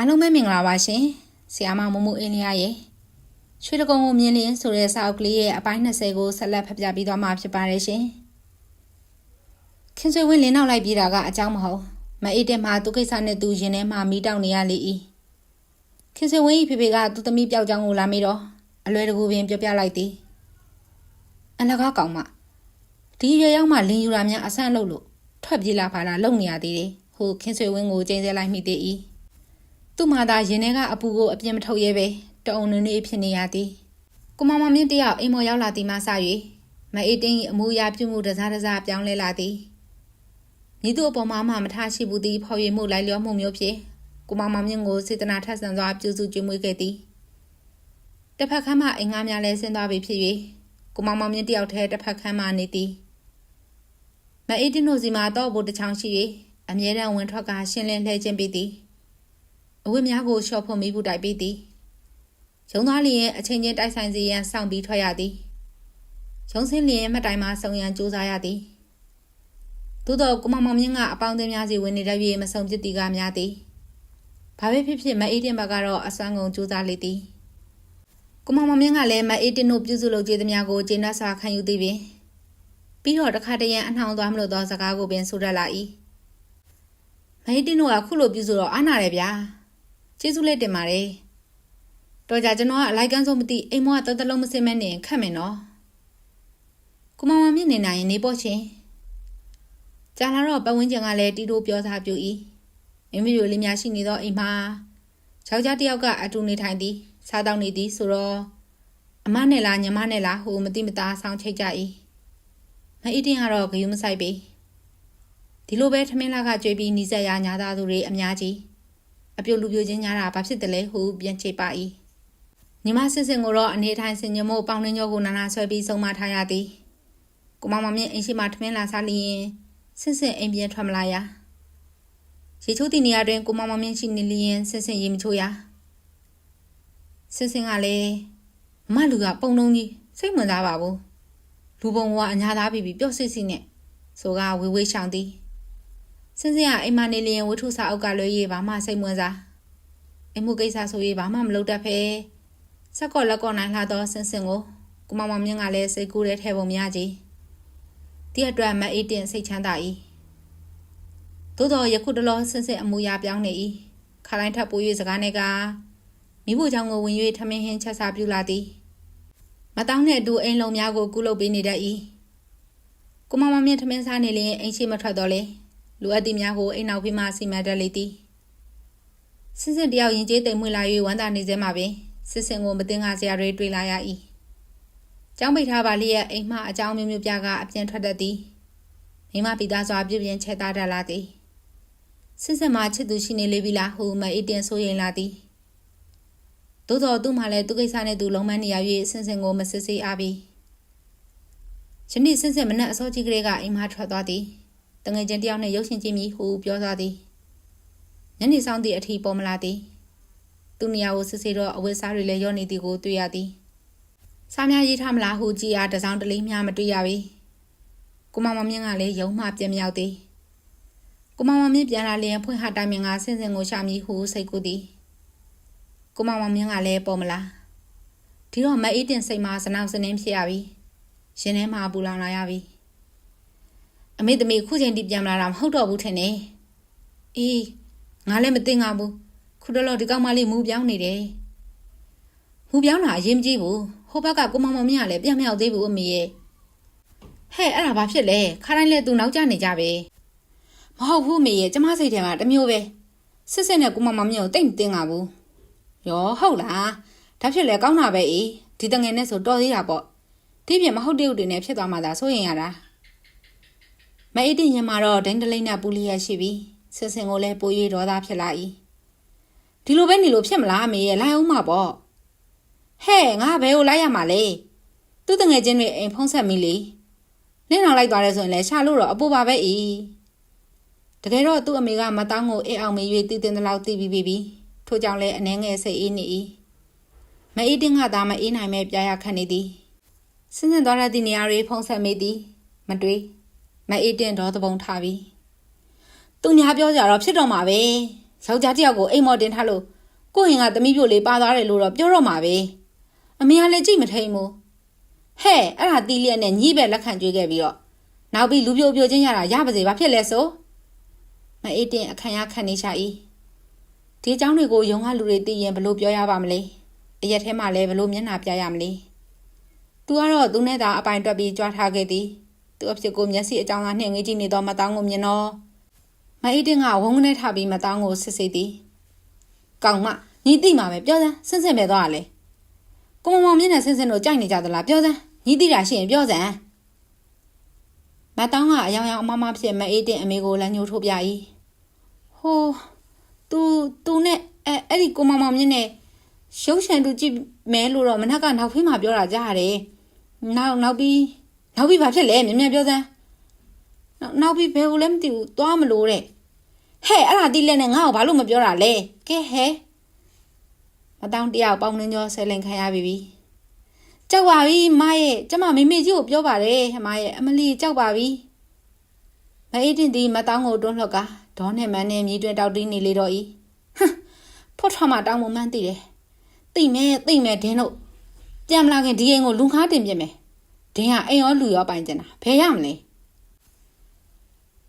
အားလုံးပဲမင်္ဂလာပါရှင်။ဆီယာမမမိုးအင်းလျာရဲ့ရွှေတကုံကိုမြင်လင်းဆိုတဲ့စာအုပ်ကလေးရဲ့အပိုင်း20ကိုဆက်လက်ဖတ်ပြပေးသွားမှာဖြစ်ပါတယ်ရှင်။ခင်ဆွေဝင်းလင်းနောက်လိုက်ပြေးတာကအကြောင်းမဟုတ်မအေးတဲ့မှာသူကိစ္စနဲ့သူရင်ထဲမှာမီးတောက်နေရလေ၏။ခင်ဆွေဝင်းဤဖေဖေကသူ့သမီးပျောက်ကြောင်းကိုလာမေးတော့အလွယ်တကူပင်ပြောပြလိုက်သည်။အလကားကောင်မဒီရွယ်ရောက်မှလင်းယူတာများအဆန့်လို့လို့ထွက်ပြေးလာပါလားလုံနေရသေးတယ်။ဟိုခင်ဆွေဝင်းကိုကျင်းစဲလိုက်မိသေး၏။ သူ့မှာသာရင်ထဲကအပူကိုအပြင်းမထုတ်ရဲပဲတအုံနွေ့နွေ့ဖြစ်နေရသည်ကိုမမမြင့်တယောက်အိမ်မော်ရောက်လာသည်မှစ၍မအေးတင်း၏အမူအရာပြုမှုတစားတစားပြောင်းလဲလာသည်မိသူအပေါ်မှာမှမထားရှိဘူးသည်ဖော်ရည်မှုလိုက်လျောမှုမျိုးဖြင့်ကိုမမမြင့်ကိုစေတနာထက်ဆန်စွာပြုစုကျွေးမွေးခဲ့သည်တစ်ဖက်ခမ်းမှအိမ်ငါးများလဲဆင်းသွားပြီဖြစ်၍ကိုမမမြင့်တယောက်တည်းတစ်ဖက်ခမ်းမှနေသည်မအေးတင်းတို့စီမှာတော့ဘိုးတစ်ချောင်းရှိ၍အမြဲတမ်းဝင်ထွက်ကရှင်းလင်းလှည့်ခြင်းပေးသည် အဝတ်များကိုလျှော့ဖို့မိဘူးတိုက်ပေးသည်ရုံသွားလျင်အချိန်ချင်းတိုက်ဆိုင်စီရန်စောင့်ပြီးထွက်ရသည်ရုံစင်းလျင်မှတ်တိုင်မှာစုံရန်စူးစမ်းရသည်သို့တော့ကိုမမောင်မြင့်ကအပေါင်းအသင်းများစီဝင်နေတတ်၍မဆုံဖြစ်သည်ကများသည်ဘာပဲဖြစ်ဖြစ်မအေးတင်ဘက်ကတော့အစွမ်းကုန်စူးစမ်းလေသည်ကိုမမောင်မြင့်ကလည်းမအေးတင်တို့ပြုစုလုပ်ကြသည်များကိုကျေနပ်စွာခံယူသည်ပင်ပြီးတော့တခါတရံအနှောင်သွားမလို့သောစကားကိုပင်ဆိုတတ်လာ၏မအေးတင်တို့ကခုလိုပြုစုတော့အားနာတယ်ဗျာ ကျေးဇူးလက်တင်ပါတယ်တော်ကြကျွန်တော်ကအလိုက်ကန်းဆုံးမသိအိမ်မောကတော်တလုံးမစင်မဲနေခတ်မယ်နော်ကိုမမမြင့်နေနိုင်ရင်နေပေါ့ရှင်ကြာလာတော့ပတ်ဝန်းကျင်ကလည်းတီတိုပြောစားပြူ၏မိမိတို့လေးများရှိနေသောအိမ်မှာယောက်ျားတစ်ယောက်ကအတူနေထိုင်သည်စားတောက်နေသည်ဆိုတော့အမနဲ့လားညီမနဲ့လားဟိုမသိမသားဆောင်းချိတ်ကြ၏မအီတင်ကတော့ဂယုမဆိုင်ပေဒီလိုပဲထမင်းလာကကြွေးပြီးနီးစက်ရညာသားသူတွေအများကြီး အပြုတ်လူပြိုချင်းညာတာဘာဖြစ်တယ်လဲဟုပြန်ချိပါ၏ညီမစစ်စင်ကိုတော့အနေထိုင်စင်ညမို့ပေါင်းနှင်းကျော်ကိုနာနာဆွဲပြီးဆုံးမထားရသည်ကိုမမမြင့်အိမ်ရှိမှထမင်းလာစားလျင်စစ်စင်အိမ်ပြန်ထွက်မလာရရေချိုးတင်နေရတွင်ကိုမမမြင့်ရှိနေလျင်စစ်စင်ရေမချိုးရစစ်စင်ကလည်းမမလူကပုံလုံးကြီးစိတ်ဝင်စားပါဘူးလူပုံကအညာသားပြီးပြီးပျော့စစ်စစ်နဲ့ဆိုကဝေဝေးရှောင်သည် စင်းစင်းကအိမ်မနေလျင်ဝတ္ထုစာအုပ်ကလွဲရေးဘာမှစိတ်မဝင်စားအိမ်မှုကိစ္စဆိုရေးဘာမှမလုပ်တတ်ဖဲဆက်ကော့လက်ကော့နိုင်လာတော့စင်းစင်းကိုကိုမမောင်မြင့်ကလည်းစိတ်ကူးတဲ့ထဲပုံများကြီးဒီအတွက်မအေးတင်စိတ်ချမ်းသာ၏သို့တော့ယခုတလောစင်းစင်းအမူအရာပြောင်းနေ၏ခါတိုင်းထပ်ပိုး၍စကားနဲ့ကမိဖို့ချောင်းကိုဝင်၍ထမင်းဟင်းချက်စားပြူလာသည်မတောင်းတဲ့အတူအိမ်လုံးများကိုကုလုပ်ပေးနေတတ်၏ကိုမမောင်မြင့်ထမင်းစားနေလျင်အိမ်ရှိမထွက်တော့လေ လူအပ်သည်များကိုအိမ်နောက်ဖေးမှစီမံတက်လေသည်စစ်စစ်တယောက်ရင်ကျေးတိမ်မွေလာ၍ဝမ်းသာနေစေမှာပင်စစ်စင်ကိုမတင်ကားစရာတွေတွေ့လာရ၏ကျောင်းပိတ်ထားပါလျက်အိမ်မှအကြောင်းမျိုးမျိုးပြကအပြန်ထွက်တတ်သည်မိမပိသားစွာပြုပြင်ချက်သားတတ်လာသည်စစ်စစ်မှချစ်သူရှိနေလေပြီလားဟုမအေးတင်ဆိုရင်လာသည်သို့တော်သူ့မှလည်းသူကိစ္စနဲ့သူလုံးမနေရ၍စင်စင်ကိုမစစ်ဆေးအားပြီယနေ့စင်စင်မနဲ့အစောကြီးကလေးကအိမ်မှထွက်သွားသည် တငယ်ချင်းတယောက်နဲ့ရုပ်ရှင်ကြည့်မိဟုပြောသွားသည်ညနေဆောင်သည့်အထီပေါ်မလာသည်သူနေရာကိုစစ်ဆေးတော့အဝတ်စားတွေလည်းရော့နေသည်ကိုတွေ့ရသည်စားများရေးထားမလားဟုကြည်အားတစောင်းတလေးများမတွေ့ရပေကိုမမမြင့်ကလည်းယုံမှပြန်မရောက်သည်ကိုမမမြင့်ပြန်လာလျင်ဖွင့်ဟတိုင်မင်ကဆင်းစင်ကိုရှာမည်ဟုစိတ်ကူးသည်ကိုမမမြင့်ကလည်းပေါ်မလာဒီတော့မအေးတင်စိတ်မှာစနောက်စနင်းဖြစ်ရပြီရှင်ထဲမှာပူလောင်လာရပြီ အမေသမီးခုချိန်ထိပြန်မလာတာမဟုတ်တော့ဘူးထင်တယ်။အေးငါလည်းမသိငါဘူး။ခုတော့လို့ဒီကောင်မလေးမူပြောင်းနေတယ်။မူပြောင်းတာအရင်မကြည့်ဘူး။ဟိုဘက်ကကိုမမောင်မင်းကလည်းပြန်မရောက်သေးဘူးအမေရဲ့။ဟဲ့အဲ့ဒါဘာဖြစ်လဲ။ခါတိုင်းလဲသူနောက်ကျနေကြပဲ။မဟုတ်ဘူးအမေရဲ့ကျမစိတ်ထဲမှာတစ်မျိုးပဲ။စစ်စစ်နဲ့ကိုမမောင်မင်းကိုတိတ်မသိငါဘူး။ယောဟုတ်လား။ဒါဖြစ်လဲကောင်းတာပဲအေး။ဒီတငယ်နဲ့ဆိုတော်သေးတာပေါ့။ဒီပြင်မဟုတ်တဲ့ဥတွေနဲ့ဖြစ်သွားမှသာစိုးရင်ရတာ။ မအေးတင်ရင်မှာတော့ဒိန်တလိမ့်နဲ့ပူလီရရှိပြီဆစ်စင်ကိုလည်းပို၍ဒေါသဖြစ်လာ၏ဒီလိုပဲနေလို့ဖြစ်မလားအမေရဲ့လိုက်အောင်မှာပေါ့ဟဲ့ငါဘယ်ကိုလိုက်ရမှာလဲသူ့တငယ်ချင်းတွေအိမ်ဖုံးဆက်မိလေလင်းအောင်လိုက်သွားတယ်ဆိုရင်လည်းရှာလို့တော့အပူပါပဲဤတကယ်တော့သူ့အမေကမတောင်းကိုအိတ်အောင်မေ၍တည်တင်တဲ့လောက်တည်ပြီးပြီထို့ကြောင့်လည်းအနှဲငယ်စိတ်အေးနေ၏မအေးတင်ကသာမအေးနိုင်မဲ့ပြာရခတ်နေသည်စင်းစင်သွားတဲ့နေရာတွေဖုံးဆက်မိသည် မတွေး မအေးတင်တော့သဘုံထားပြီသူညာပြောကြတော့ဖြစ်တော့မှာပဲယောက်ျားတစ်ယောက်ကိုအိမ်မော်တင်ထားလို့ကိုဟင်ကသမီးပြိုလေးပါသွားတယ်လို့တော့ပြောတော့မှာပဲအမေကလည်းကြည့်မထိန်ဘူးဟဲ့အဲ့ဒါတီးလျက်နဲ့ညီးပဲလက်ခံကြွေးခဲ့ပြီးတော့နောက်ပြီးလူပြိုပြိုချင်းရတာရပါစေဘာဖြစ်လဲဆိုမအေးတင်အခမ်းရခံနေရှာ၏ဒီအကြောင်းတွေကိုယုံကလူတွေသိရင်ဘလို့ပြောရပါမလဲအရက်ထဲမှာလည်းဘလို့မျက်နှာပြရမလဲသူကတော့သူနဲ့သာအပိုင်တွက်ပြီးကြွားထားခဲ့သည် သူအဖြစ်ကိုမျက်စိအကြောင်းကနှင်ငေးကြည့်နေတော့မတောင်းကိုမြင်တော့မအေးတင်ကဝုန်းကနေထပြီးမတောင်းကိုစစ်စစ်သည်။ကောင်းမညီသိမှာပဲပြောစမ်းဆင်းဆင်းပဲသွားရလေ။ကိုမမောင်မြင့်နဲ့ဆင်းဆင်းတို့ကြိုက်နေကြသလားပြောစမ်းညီသိတာရှိရင်ပြောစမ်း။မတောင်းကအယောင်ယောင်အမမဖြစ်မအေးတင်အမေကိုလမ်းညှိုးထိုးပြ၏။ဟိုး तू तू နဲ့အဲအဲ့ဒီကိုမမောင်မြင့်နဲ့ရုပ်ရှင်တူကြည့်မဲလို့တော့မနက်ကနောက်ဖေးမှာပြောတာကြားရတယ်။နောက်နောက်ပြီး နောက်ပြီးဘာဖြစ်လဲမြင်မြန်ပြောစမ်း။နောက်နောက်ပြီးဘယ်ကိုလဲမသိဘူးသွားမလို့တဲ့ဟဲ့အဲ့ဒါတိလက်နဲ့ငါ့ကိုဘာလို့မပြောတာလဲကဲဟဲ့မတောင်းတယောက်ပေါင်းနှင်းကျော်ဆဲလင်ခံရပြီပြီကြောက်ပါပြီမရဲ့ကျမမေမေကြီးကိုပြောပါတယ်မရဲ့အမလီကြောက်ပါပြီမအေးတင်ဒီမတောင်းကိုတွန်းလှော့ကဒေါနဲ့မန်းနဲ့မြည်တွင်တောက်တင်းနေလေတော့ဤဟမ်ဖော့ထွားမတောင်းမမှန်းသိတယ်သိမယ်သိမယ်ဒင်းတို့ပြန်မလာခင်ဒီအိမ်ကိုလူခါတင်ပြမယ် ဒင်းကအိမ်ရောလူရောပိုင်ကျင်တာဘယ်ရမလဲ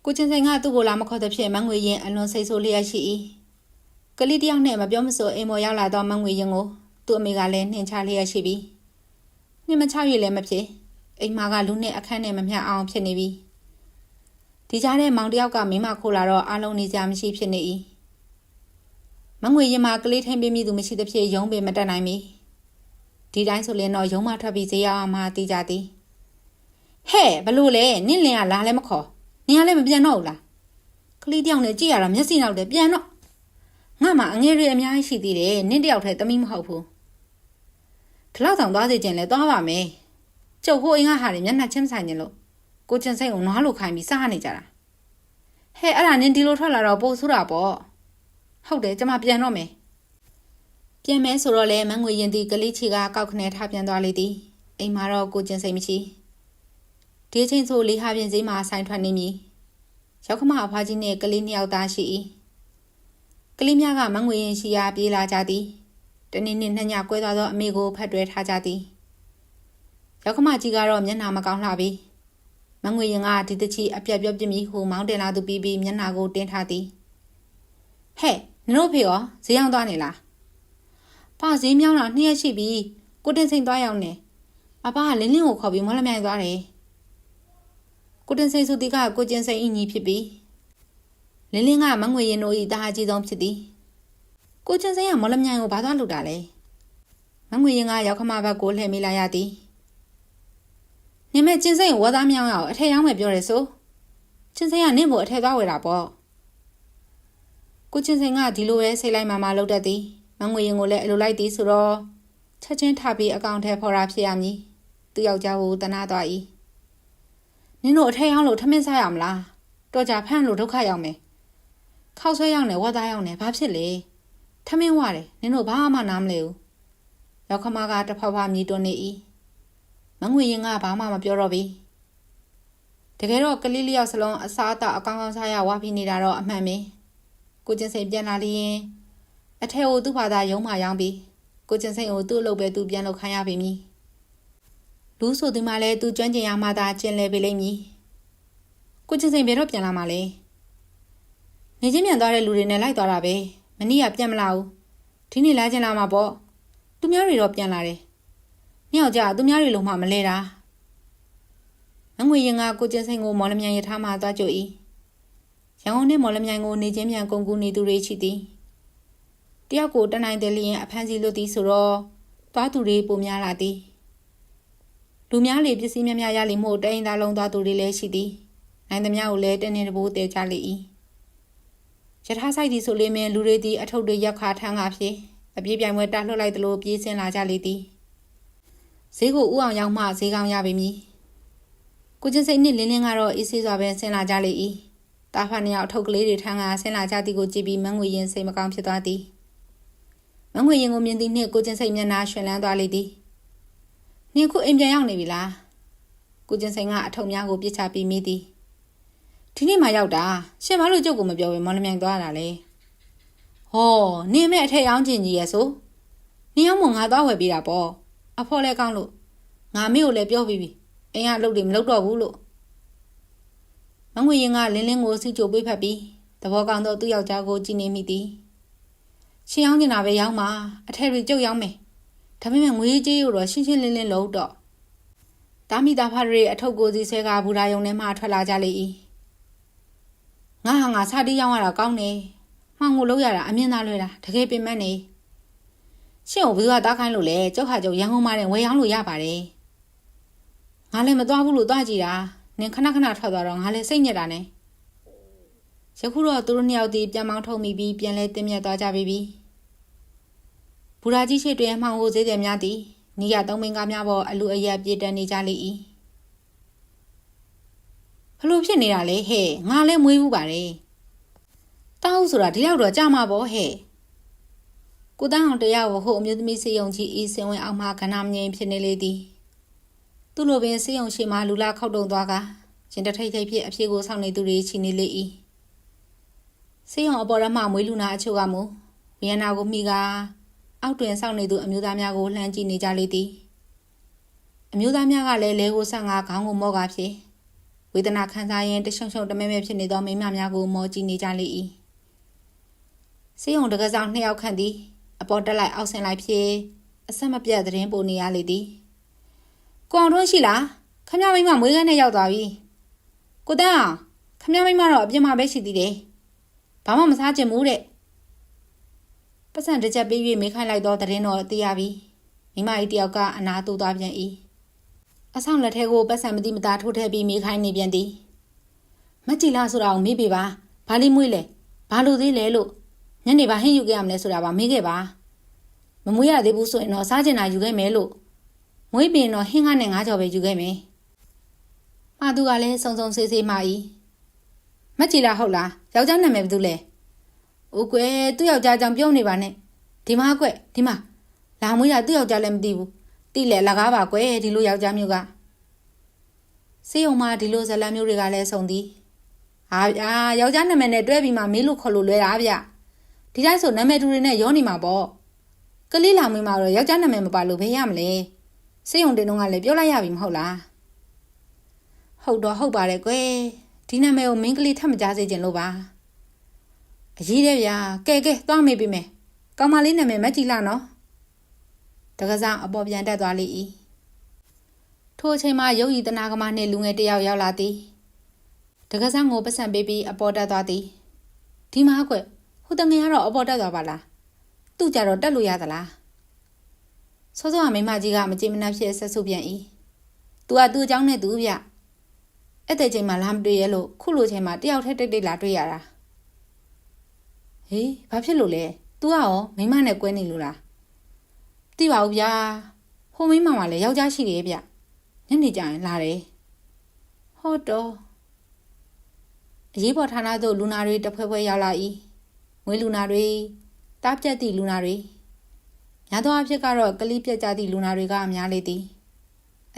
ကိုချင်းစိန်ကသူ့ကိုလာမခေါ်တဲ့ဖြစ်မန်းငွေရင်အလွန်စိတ်ဆိုးလျက်ရှိ၏ကလေးတယောက်နဲ့မပြောမဆိုအိမ်မော်ရောက်လာတော့မန်းငွေရင်ကိုသူ့အမေကလည်းနှင်ချလျက်ရှိပြီနှင်မချရလည်းမဖြစ်အိမ်မာကလူနဲ့အခန်းနဲ့မမျှအောင်ဖြစ်နေပြီဒီကြားထဲမောင်တယောက်ကမိမခိုးလာတော့အလုံးနေကြမရှိဖြစ်နေ၏မန်းငွေရင်မှာကလေးထိန်ပေးမိသူမရှိသဖြင့်ရုံးပင်မတက်နိုင်မီ ဒီတိုင်းဆိုရင်တော့ရုံးမထွက်ပြီးဈေးရောက်အောင်မှတီးကြသည်ဟဲ့ဘလို့လဲနင့်လင်ကလာလည်းမခေါ်နင်ကလည်းမပြန်တော့ဘူးလားကလေးတယောက်နဲ့ကြည့်ရတာမျက်စိနောက်တယ်ပြန်တော့ငါမှအငယ်တွေအများကြီးရှိသေးတယ်နင့်တယောက်တည်းသမီးမဟုတ်ဘူးဒီလောက်ဆောင်သွားစေခြင်းလဲသွားပါမယ်ကျုပ်ဟိုအင်းကဟာတွေမျက်နှာချင်းမဆိုင်ခြင်းလို့ကိုကျန်စိတ်ကိုနွားလိုခိုင်းပြီးစားနေကြတာဟဲ့အဲ့ဒါနင်ဒီလိုထွက်လာတော့ပို့ဆိုးတာပေါ့ဟုတ်တယ်ကျမပြန်တော့မယ် ပြန်မဲဆိုတော့လေမန်းငွေရင်တီကလေးချီကကောက်ခနဲထားပြန်သွားလေသည်အိမ်မှာတော့ကိုကျန်စိတ်မရှိဒီအချိန်ဆိုလေးဟာပြင်စည်းမှာဆိုင်ထွက်နေမည်ရောက်ခမအဖွားကြီးနဲ့ကလေးနှစ်ယောက်သားရှိ၏ကလေးများကမငွေရင်ရှိရာပြေးလာကြသည်တနေ့နေ့နှစ်ညကွဲသွားသောအမေကိုဖတ်တွဲထားကြသည်ရောက်ခမကြီးကတော့မျက်နှာမကောင်းလှပြီမငွေရင်ကဒီတချီအပြက်ပြော့ပြစ်မိဟိုမောင်းတင်လာသူပြီးပြီးမျက်နှာကိုတင်းထားသည်ဟဲ့နင်တို့ဖေရောဈေးရောက်သွားနေလား ပါဈေးမြောင်းတာနှစ်ရက်ရှိပြီကိုတင်စိန်သွားရောက်နေအဘကလင်းလင်းကိုခေါ်ပြီးမော်လမြိုင်သွားတယ်ကိုတင်စိန်စုတီကကိုကျင်စိန်အင်ကြီးဖြစ်ပြီးလင်းလင်းကမငွေရင်တို့ဤတာအကြီးဆုံးဖြစ်သည်ကိုကျင်စိန်ကမော်လမြိုင်ကိုဘာသွားလုပ်တာလဲမငွေရင်ကရောက်ခမဘက်ကိုလှည့်မိလာရသည်နေမဲ့ကျင်စိန်ကိုဝါသားမြောင်းရအောင်အထက်ရောက်မယ်ပြောရဲဆိုကျင်စိန်ကနင့်ကိုအထက်သွားဝယ်တာပေါ့ကိုကျင်စိန်ကဒီလိုပဲစိတ်လိုက်မှမှလုပ်တတ်သည် မငွေရင်ကိုလည်းအလိုလိုက်သည်ဆိုတော့ချက်ချင်းထပ်ပြီးအကောင့်ထဲဖော်တာဖြစ်ရမည်သူယောက်ျားကိုတနာသွား၏နင်တို့အထက်ရောက်လို့ထမင်းစားရမလားတော်ကြဖန့်လို့ဒုက္ခရောက်မယ်ခောက်ဆွဲရောက်နေဝတ်သားရောက်နေဘာဖြစ်လဲထမင်းဝတယ်နင်တို့ဘာမှနားမလဲဘူးရောက်ခမကတဖက်ဖက်မြည်တွန်းနေ၏မငွေရင်ကဘာမှမပြောတော့ပြီတကယ်တော့ကလေးလေးယောက်စလုံးအစားအသောက်အကောင်းကောင်းစားရဝါပြီးနေတာတော့အမှန်ပဲကိုကျင်စိန်ပြန်လာလျင် အထက်ကိုသူ့ဘာသာရုံးမှရောင်းပြီးကိုကျင်စိန်ကိုသူ့အလုပ်ပဲသူပြန်လုပ်ခိုင်းရပြီမည်လူဆိုဒီမှာလဲသူကျွမ်းကျင်ရမှသာကျင်လဲပေးလိမ့်မည်ကိုကျင်စိန်ဘယ်တော့ပြန်လာမှာလဲနေချင်းပြန်သွားတဲ့လူတွေနဲ့လိုက်သွားတာပဲမနေ့ကပြန်မလာဘူးဒီနေ့လာကျင်လာမှာပေါ့သူများတွေတော့ပြန်လာတယ်နှစ်ယောက်ကြာသူများတွေလုံးမှမလဲတာမငွေရင်ကကိုကျင်စိန်ကိုမော်လမြိုင်ရထားမှသွားကြို၏ရန်ကုန်နဲ့မော်လမြိုင်ကိုနေချင်းပြန်ကုန်ကူနေသူတွေရှိသည် တယောက်ကိုတနိုင်တယ်လျင်အဖမ်းဆီးလွတ်သည်ဆိုတော့သွားသူတွေပုံများလာသည်လူများလေပစ္စည်းများများရလိမ့်မို့တိုင်းသားလုံးသွားသူတွေလည်းရှိသည်နိုင်သမျှကိုလည်းတင်းနေတဘိုးတဲကြလေ၏ယထာဆိုင်သည်ဆိုလေမင်းလူတွေသည်အထုပ်တွေရက်ခါထန်းကားဖြင့်အပြေးပြိုင်ပွဲတာလှုပ်လိုက်သလိုပြေးဆင်းလာကြလေသည်ဈေးကိုဥအောင်ရောက်မှဈေးကောင်းရပြီမည်ကိုချင်းစိတ်နှင့်လင်းလင်းကတော့အေးဆေးစွာပဲဆင်းလာကြလေ၏တာဖာနှစ်ယောက်အထုပ်ကလေးတွေထန်းကားဆင်းလာကြသည်ကိုကြည့်ပြီးမန်းငွေရင်စိတ်မကောင်းဖြစ်သွားသည် မန်းငွေရင်ကိုမြင်သည်နှင့်ကိုချင်းစိတ်မျက်နှာရွှင်လန်းသွားလေသည်နင်ခုအိမ်ပြန်ရောက်နေပြီလားကိုကျင်စိန်ကအထုံများကိုပြစ်ချပြီးမိသည်ဒီနေ့မှရောက်တာရှင်ဘာလို့ကြုတ်ကိုမပြောဘဲမော်လမြိုင်သွားတာလဲဟောနင်းမဲ့အထက်ရောင်းကျင်ကြီးရဲ့ဆိုနင်းအောင်မငါသွားဝယ်ပေးတာပေါ့အဖော်လဲကောင်းလို့ငါမေကိုလည်းပြောပြီးပြီအိမ်ကအလုပ်တွေမလုပ်တော့ဘူးလို့မငွေရင်ကလင်းလင်းကိုစီချိုပေးဖက်ပြီးသဘောကောင်းသောသူ့ယောက်ျားကိုကြည်နေမိသည် ရှင်ရောင်းကျင်တာပဲရောင်းပါအထက်တွေကြုတ်ရောင်းမယ်ဒါပေမဲ့ငွေကြေးကိုတော့ရှင်းရှင်းလင်းလင်းလုပ်တော့တာမီတာဖာတွေအထုပ်ကိုစီဆဲကဘူရာယုံထဲမှထွက်လာကြလေ၏ငါဟာငါစတီးရောင်းရတာကောင်းတယ်မှောင်ကိုလောက်ရတာအမြင်သားလွဲတာတကယ်ပင်မနေရှင့်ကိုဘယ်သူကတားခိုင်းလို့လဲကြောက်ခါကြောက်ရန်ကုန်မှာနဲ့ဝယ်ရောင်းလို့ရပါတယ်ငါလည်းမသွားဘူးလို့သွားကြည့်တာနင်ခဏခဏထွက်သွားတော့ငါလည်းစိတ်ညစ်တာနဲ့ယခုတော့သူတို့နှစ်ယောက်ဒီပြန်မောင်းထုတ်မိပြီးပြန်လဲတင်းမြတ်သွားကြပြီပြီ ဘူရာကြီးရှိတွင်မှောင်ကိုဈေးတယ်များသည်နီးရသုံးမင်းကားများပေါ်အလူအယက်ပြေးတက်နေကြလေ၏ဘလို့ဖြစ်နေတာလဲဟဲ့ငါလည်းမွေးဘူးပါတယ်တောက်ဆိုတာဒီလောက်တော့ကြာမှာပေါ့ဟဲ့ကိုတန်းအောင်တရားကိုဟိုအမျိုးသမီးစေယုံကြီးအေးစင်ဝင်အောင်မှခဏမငြိမ်ဖြစ်နေလေသည်သူ့လိုပင်စေယုံရှိမှလူလာခောက်တုံသွားကရှင်တထိတ်ထိတ်ဖြစ်အဖြေကိုစောင့်နေသူတွေချီနေလေ၏စေယုံအပေါ်ရမှမွေးလူနာအချို့ကမူဗီယက်နာကိုမိက အောက်တွင်စောင့်နေသူအမျိုးသားများကိုလှမ်းကြည့်နေကြလေသည်အမျိုးသားများကလည်းလဲကိုဆက်ငါခေါင်းကိုမော့ကားဖြစ်ဝေဒနာခံစားရင်တရှုံရှုံတမဲမဲဖြစ်နေသောမိန်းမများကိုမောကြည့်နေကြလေ၏စေယုံတကစားနှစ်ယောက်ခန့်သည်အပေါ်တက်လိုက်အောက်ဆင်းလိုက်ဖြစ်အဆက်မပြတ်သတင်းပို့နေရလေသည်ကိုအောင်ထွန်းရှိလားခမရမိမမွေးကန်းနဲ့ရောက်သွားပြီကိုတန်းအောင်ခမရမိမတော့အပြင်မှာပဲရှိသေးတယ်ဘာမှမစားချင်ဘူးတဲ့ ပတ်စံတစ်ချက်ပေး၍မေးခိုင်းလိုက်သောသတင်းတော်သိရပြီမိမကြီးတယောက်ကအနာတူသွားပြန်၏အဆောင်လက်ထဲကိုပတ်စံမတိမသားထိုးထည့်ပြီးမေးခိုင်းနေပြန်သည်မကြည်လားဆိုတာကိုမေးပေးပါဘာလေးမွေးလဲဘာလို့သေးလဲလို့ညနေပါဟင်းယူခဲ့ရမလဲဆိုတာပါမေးခဲ့ပါမမွေးရသေးဘူးဆိုရင်တော့စားကျင်တာယူခဲ့မယ်လို့မွေးပြင်တော့ဟင်းကားနဲ့ငါးကြော်ပဲယူခဲ့မယ်။မာသူကလည်းစုံစုံဆေးဆေးမာဤမကြည်လားဟုတ်လားယောက်ျားနာမည်ဘယ်သူလဲ။ အိုးကွယ်သူ့ယောက်ျားကြောင့်ပြုံးနေပါနဲ့ဒီမှာကွယ်ဒီမှာလာမွေးရသူ့ယောက်ျားလည်းမသိဘူးတိလေလကားပါကွယ်ဒီလိုယောက်ျားမျိုးကစေးုံမှာဒီလိုဇလန်မျိုးတွေကလည်းစုံသည်ဟာဗျာယောက်ျားနာမည်နဲ့တွဲပြီးမှမေးလို့ခေါ်လို့လွဲတာဗျဒီတိုင်းဆိုနာမည်တူတွေနဲ့ရောနေမှာပေါ့ကလေးလာမွေးမှာတော့ယောက်ျားနာမည်မပါလို့ဘယ်ရမလဲစေးုံတင်တော့ကလည်းပြောလိုက်ရပြီမဟုတ်လားဟုတ်တော့ဟုတ်ပါတယ်ကွယ်ဒီနာမည်ကိုမင်းကလေးထပ်မကြားစေချင်လို့ပါ အရေးတယ်ဗျာကဲကဲသွားမေးပေးမယ်ကောင်မလေးနာမည်မကြည့်လားနော်တကစားအပေါ်ပြန်တက်သွားလေ၏ထိုအချိန်မှာရုပ်ရည်တနာကမနှင့်လူငယ်တစ်ယောက်ရောက်လာသည်တကစားငိုပတ်စံပေးပြီးအပေါ်တက်သွားသည်ဒီမှာကွဟိုတငယ်ကတော့အပေါ်တက်သွားပါလားသူ့ကြတော့တက်လို့ရသလားစောစောကမိမကြီးကမကြည်မနှက်ဖြစ်ဆက်ဆုပ်ပြန်၏သူကသူ့အကြောင်းနဲ့သူဗျအဲ့တဲ့ချိန်မှာလာမတွေ့ရလို့ခုလိုချိန်မှာတယောက်တည်းတိတ်တိတ်လာတွေ့ရတာ ဟေးဘာဖြစ်လို့လဲ तू ကရောမိမနဲ့ကွဲနေလို့လားသိပါဘူးဗျာဟိုမိမကလည်းယောက်ျားရှိတယ်ဗျညနေကျရင်လာတယ်ဟုတ်တော့အရေးပေါ်ဌာနသို့လူနာတွေတဖွဲဖွဲရောက်လာ၏မွေးလူနာတွေတားပြက်သည့်လူနာတွေများသောအားဖြင့်ကတော့ကလိပြက်ကြသည့်လူနာတွေကအများလေသည်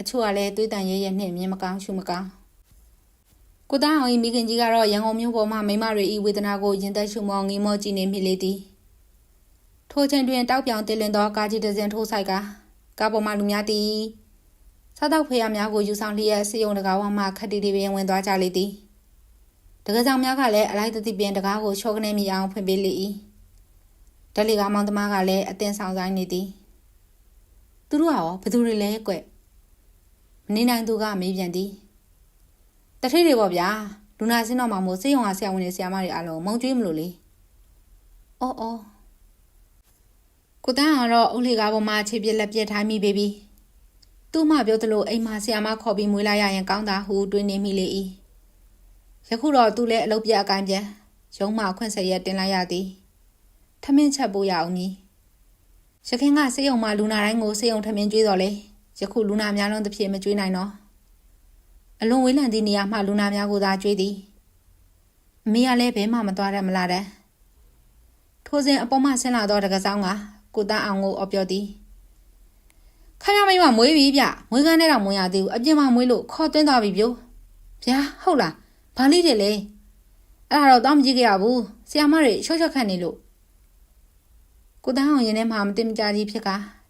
အချို့ကလည်းသွေးတန်ရဲရဲနှင့်မြင်မကောင်းရှုမကောင်း ကိုသားအောင်ဤမိခင်ကြီးကတော့ရန်ကုန်မြို့ပေါ်မှမိမတွေဤဝေဒနာကိုရင်သက်ရှုမောငေးမောကြည့်နေမိလေသည်ထိုချိန်တွင်တောက်ပြောင်တင်လင်သောကားကြီးတစ်စင်းထိုးဆိုင်ကကားပေါ်မှလူများသည်စားတော့ဖေရများကိုယူဆောင်လျက်စေယုံတကားဝမှခက်တီတီပင်ဝင်သွားကြလေသည်တကယ်ဆောင်များကလည်းအလိုက်တတိပင်တကားကိုချောကနေမိအောင်ဖွင့်ပေးလေ၏ဒလီကမောင်သမားကလည်းအတင်းဆောင်ဆိုင်နေသည်သူတို့ကရောဘသူတွေလဲကွမနေနိုင်သူကမေးပြန်သည် တထိတ်တွေပေါ့ဗျာလူနာစင်းတော့မှမို့စေယုံကဆရာဝန်တွေဆရာမတွေအားလုံးမုံကျွေးမလို့လေအော်အော်ကိုတန်းကတော့အုတ်လေကားပေါ်မှာခြေပြက်လက်ပြက်ထားမိပေပြီသူ့မပြောသလိုအိမ်မှာဆရာမခေါ်ပြီးမွေးလိုက်ရရင်ကောင်းတာဟုတွေးနေမိလေ၏ယခုတော့သူလည်းအလုပ်ပြအကိုင်းပြန်ရုံးမှခွင့်ဆက်ရက်တင်လိုက်ရသည်ထမင်းချက်ပို့ရအောင်မည်ရခင်ကစေယုံမှာလူနာတိုင်းကိုစေယုံထမင်းကျွေးတော်လေယခုလူနာများလုံးတစ်ဖြစ်မကျွေးနိုင်တော့ အလွန်ဝေးလံသည့်နေရာမှလူနာများကိုသာကျွေးသည်အမေကလည်းဘဲမှမသွားရမလားတဲ့ထိုစဉ်အပေါ်မှဆင်းလာသောတကဆောင်ကကိုတန်းအောင်ကိုအော်ပြောသည်ခမမိမမွေးပြီဗျမွေးကန်းနဲ့တော့မွေးရသေးဘူးအပြင်မှာမွေးလို့ခေါ်သွင်းသွားပြီပြို့ဗျာဟုတ်လားဘာလေးတယ်လဲအဲ့ဒါတော့တောင်းမကြည့်ကြရဘူးဆီယာမတွေရှော့ရှော့ခန့်နေလို့ကိုတန်းအောင်ရင်ထဲမှာမတင်မကြကြီးဖြစ်က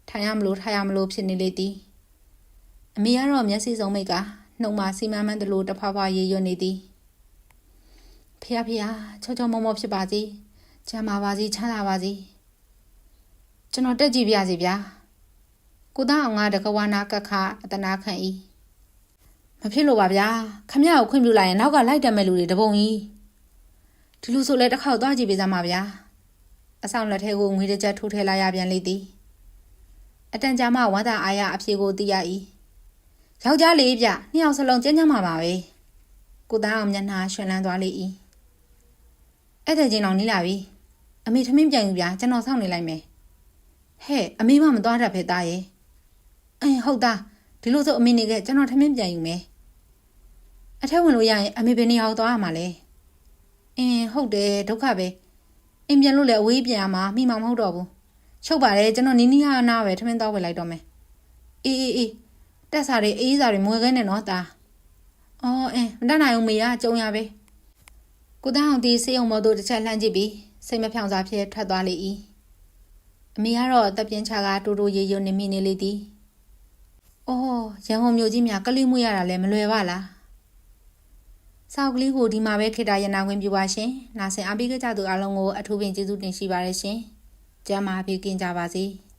ထိုင်ရမလို့ထိုင်ရမလို့ဖြစ်နေလေသည်အမေကတော့မျက်စိစုံမိတ်က နှုတ်မှစီမံမှန်းတလို့တဖွာဖွာရေရွနေသည်ဖះဖះချောချောမောမောဖြစ်ပါစေချမ်းသာပါစေချမ်းသာပါစေကျွန်တော်တက်ကြည့်ပြစီဗျာကိုတန်းအောင်ကတကဝနာကခအတနာခံ၏မဖြစ်လို့ပါဗျာခမရကိုခွင့်ပြုလိုက်ရင်နောက်ကလိုက်တက်မဲ့လူတွေတပုံကြီးဒီလူဆိုလဲတစ်ခေါက်သွားကြည့်ပေးစမ်းပါဗျာအဆောင်လက်ထဲကိုငွေတစ်ချက်ထိုးထည့်လိုက်ရပြန်လေသည်အတန်ကြာမှဝမ်းသာအားရအဖြေကိုသိရ၏ ယောက်ျားလေးပြနှစ်ယောက်စလုံးကျန်းကျန်းမာပါပဲကိုသားအောင်မျက်နှာရွှင်လန်းသွားလေ၏အဲ့တဲ့ချင်းအောင်နီးလာပြီအမေထမင်းပြန်ယူပြကျွန်တော်စောင့်နေလိုက်မယ်ဟဲ့အမေမမသွားတတ်ဖဲသားရဲ့အင်းဟုတ်သားဒီလိုဆိုအမေနေကကျွန်တော်ထမင်းပြန်ယူမယ်အထက်ဝင်လို့ရရင်အမေဘယ်နေရာကိုသွားရမှာလဲအင်းဟုတ်တယ်ဒုက္ခပဲအိမ်ပြန်လို့လည်းအဝေးပြန်ရမှာမိမမဟုတ်တော့ဘူးချုပ်ပါတယ်ကျွန်တော်နီးနီးဟာနာပဲထမင်းတော့ဝယ်လိုက်တော့မယ်အေးအေးအေး တက်စားတွေအေးစားတွေမွေခဲနဲ့နော်တာအော်အင်းမတတ်နိုင်ဘူးမေကကြုံရပဲကိုသားအောင်ဒီစေးအောင်မော်တို့တစ်ချက်လှမ်းကြည့်ပြီးစိတ်မဖြောင်စားဖြစ်ထွက်သွားလေ၏အမေကတော့တပ်ပြင်းချကတူတူရေရွနေမိနေလေသည်အော်ရန်ကုန်မြို့ကြီးများကလေးမွေးရတာလည်းမလွယ်ပါလားဆောက်ကလေးကိုဒီမှာပဲခေတ္တရနာခွင့်ပြုပါရှင်။နာဆင်အားပေးကြသူအားလုံးကိုအထူးပင်ကျေးဇူးတင်ရှိပါတယ်ရှင်။ကျမ်းမာပေးကင်ကြပါစေ။